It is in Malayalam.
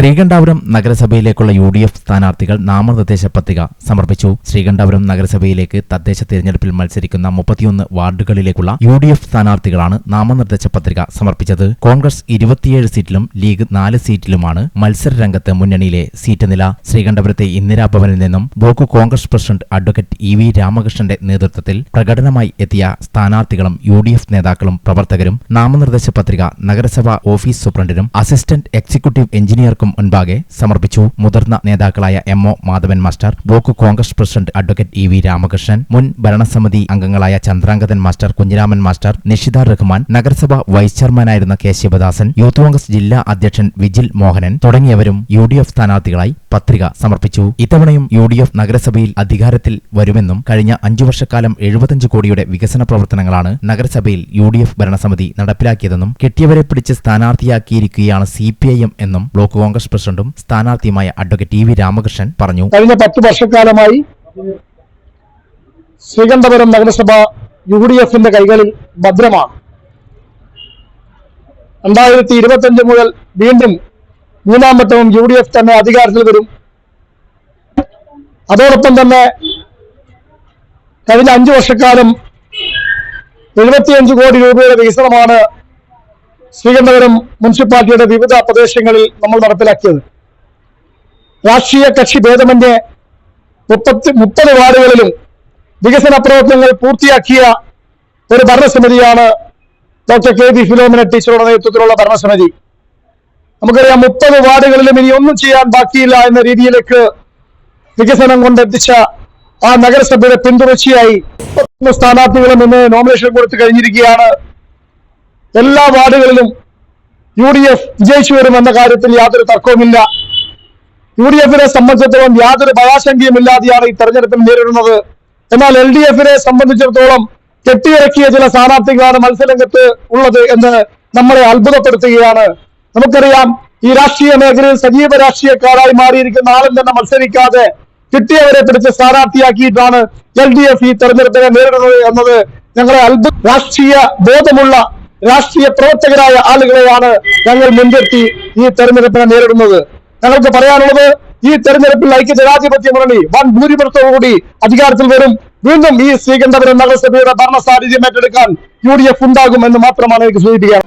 ശ്രീകണ്ഠാപുരം നഗരസഭയിലേക്കുള്ള യു ഡി എഫ് സ്ഥാനാർത്ഥികൾ നാമനിർദ്ദേശ പത്രിക സമർപ്പിച്ചു. ശ്രീകണ്ഠാപുരം നഗരസഭയിലേക്ക് തദ്ദേശ തെരഞ്ഞെടുപ്പിൽ മത്സരിക്കുന്ന മുപ്പത്തിയൊന്ന് വാർഡുകളിലേക്കുള്ള യു ഡി എഫ് സ്ഥാനാർത്ഥികളാണ് നാമനിർദ്ദേശ പത്രിക സമർപ്പിച്ചത്. കോൺഗ്രസ് ഇരുപത്തിയേഴ് സീറ്റിലും ലീഗ് നാല് സീറ്റിലുമാണ് മത്സര രംഗത്ത് മുന്നണിയിലെ സീറ്റ് നില. ശ്രീകണ്ഠപുരത്തെ ഇന്ദിരാഭവനിൽ നിന്നും block Congress president advocate E V രാമകൃഷ്ണന്റെ നേതൃത്വത്തിൽ പ്രകടനമായി എത്തിയ സ്ഥാനാർത്ഥികളും യു ഡി എഫ് നേതാക്കളും പ്രവർത്തകരും നാമനിർദ്ദേശ പത്രിക നഗരസഭാ ഓഫീസ് സൂപ്രണ്ടിനും അസിസ്റ്റന്റ് എക്സിക്യൂട്ടീവ് എഞ്ചിനീയർക്കും മുൻപാകെ സമർപ്പിച്ചു. മുതിർന്ന നേതാക്കളായ M O Madhavan master block Congress president advocate E V Ramakrishnan മുൻ ഭരണസമിതി അംഗങ്ങളായ ചന്ദ്രാംഗതൻ മാസ്റ്റർ കുഞ്ഞിരാമൻ മാസ്റ്റർ നിഷിദ റഹ്മാൻ നഗരസഭ വൈസ് ചെയർമാനായിരുന്ന കെ ശിവദാസൻ യൂത്ത് കോൺഗ്രസ് ജില്ലാ അധ്യക്ഷൻ വിജിൽ മോഹനൻ തുടങ്ങിയവരും യു ഡി എഫ് സ്ഥാനാർത്ഥികളായി പത്രിക സമർപ്പിച്ചു. ഇത്തവണയും യു ഡി എഫ് നഗരസഭയിൽ അധികാരത്തിൽ വരുമെന്നും കഴിഞ്ഞ അഞ്ചു വർഷക്കാലം എഴുപത്തഞ്ച് കോടിയുടെ വികസന പ്രവർത്തനങ്ങളാണ് നഗരസഭയിൽ യു ഡി എഫ് ഭരണസമിതി നടപ്പിലാക്കിയതെന്നും കെട്ടിയവരെ പിടിച്ച് സ്ഥാനാർത്ഥിയാക്കിയിരിക്കുകയാണ് സി പി ഐ എം എന്നും ബ്ലോക്ക് കോൺഗ്രസ് പ്രസിഡന്റും സ്ഥാനാർത്ഥിയുമായ അഡ്വക്കേറ്റ് ടി വി രാമകൃഷ്ണൻ പറഞ്ഞു. കഴിഞ്ഞ പത്ത് വർഷക്കാലമായി ശ്രീകണ്ഠപുരം നഗരസഭ യു ഡി എഫിന്റെ കൈകളിൽ ഭദ്രമാണ്. രണ്ടായിരത്തി ഇരുപത്തിയഞ്ച് മുതൽ വീണ്ടും മൂന്നാം വട്ടവും യു ഡി എഫ് തന്നെ അധികാരത്തിൽ വരും. അതോടൊപ്പം തന്നെ കഴിഞ്ഞ അഞ്ചു വർഷക്കാലം എഴുപത്തിയഞ്ച് കോടി രൂപയുടെ വികസനമാണ് ശ്രീകണ്ഠപുരം മുനിസിപ്പാലിറ്റിയുടെ വിവിധ പ്രദേശങ്ങളിൽ നമ്മൾ നടപ്പിലാക്കിയത്. രാഷ്ട്രീയ കക്ഷി ഭേദമന്യേ മുപ്പത്തി മുപ്പത് വാർഡുകളിലും വികസന പ്രവർത്തനങ്ങൾ പൂർത്തിയാക്കിയ ഒരു ഭരണസമിതിയാണ് ഡോക്ടർ കെ വി ഫിലോമിന ടീച്ചറുടെ നേതൃത്വത്തിലുള്ള ഭരണസമിതി. നമുക്കറിയാം മുപ്പത് വാർഡുകളിലും ഇനി ഒന്നും ചെയ്യാൻ ബാക്കിയില്ല എന്ന രീതിയിലേക്ക് വികസനം കൊണ്ടെത്തിച്ച ആ നഗരസഭയുടെ പിന്തുടർച്ചയായി സ്ഥാനാർത്ഥികളും ഇന്ന് നോമിനേഷൻ കൊടുത്തു കഴിഞ്ഞിരിക്കുകയാണ്. എല്ലാ വാർഡുകളിലും യു ഡി എഫ് വിജയിച്ചു വരുമെന്ന കാര്യത്തിൽ യാതൊരു തർക്കവുമില്ല. യു ഡി എഫിനെ സംബന്ധിച്ചിടത്തോളം യാതൊരു ഭയാശങ്കയുമില്ലാതെയാണ് ഈ തെരഞ്ഞെടുപ്പിൽ നേരിടുന്നത്. എന്നാൽ എൽ ഡി എഫിനെ സംബന്ധിച്ചിടത്തോളം കെട്ടിയിറക്കിയ ചില സ്ഥാനാർത്ഥികളാണ് മത്സരരംഗത്ത് ഉള്ളത് എന്ന് നമ്മളെ അത്ഭുതപ്പെടുത്തുകയാണ്. നമുക്കറിയാം ഈ രാഷ്ട്രീയ മേഖലയിൽ സജീവ രാഷ്ട്രീയക്കാരായി മാറിയിരിക്കുന്ന ആളും തന്നെ മത്സരിക്കാതെ കിട്ടിയവരെ പിടിച്ച് സ്ഥാനാർത്ഥിയാക്കിയിട്ടാണ് എൽ ഡി എഫ് ഈ തെരഞ്ഞെടുപ്പിനെ നേരിടുന്നത് എന്നത് ഞങ്ങളെ അത്ഭുത രാഷ്ട്രീയ ബോധമുള്ള രാഷ്ട്രീയ പ്രവർത്തകരായ ആളുകളെയാണ് ഞങ്ങൾ മുൻനിർത്തി ഈ തെരഞ്ഞെടുപ്പിനെ നേരിടുന്നത്. ഞങ്ങൾക്ക് പറയാനുള്ളത് ഈ തെരഞ്ഞെടുപ്പിൽ ഐക്യ ജനാധിപത്യ മുന്നണി വൻ ഭൂരിപക്ഷത്തോടുകൂടി അധികാരത്തിൽ വരും. വീണ്ടും ഈ ശ്രീകണ്ഠപുരം നഗരസഭയുടെ ഭരണ സാന്നിധ്യം ഏറ്റെടുക്കാൻ യു ഡി എഫ് ഉണ്ടാകും എന്ന് മാത്രമാണ് എനിക്ക് സൂചിപ്പിക്കാൻ